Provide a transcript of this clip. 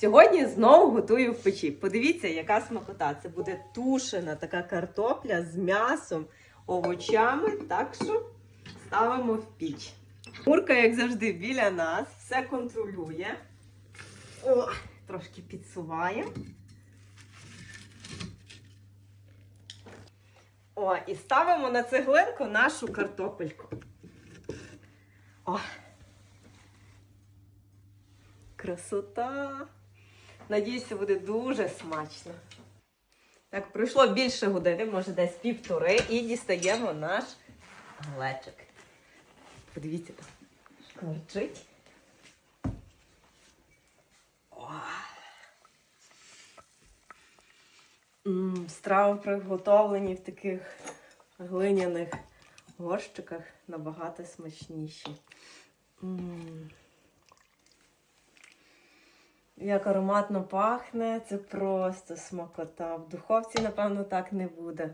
Сьогодні знову готую в печі. Подивіться, яка смакота. Це буде тушена така картопля з м'ясом, овочами. Так що ставимо в піч. Мурка, як завжди, біля нас, все контролює. О, трошки підсуває. О, і ставимо на цеглинку нашу картопельку. О. Красота. Надіюсь, це буде дуже смачно. Так, пройшло більше години, може десь півтори, і дістаємо наш глечик. Подивіться, там шкварчить. Страви приготовлені в таких глиняних горщиках набагато смачніші. М. Як ароматно пахне, це просто смакота. В духовці, напевно, так не буде.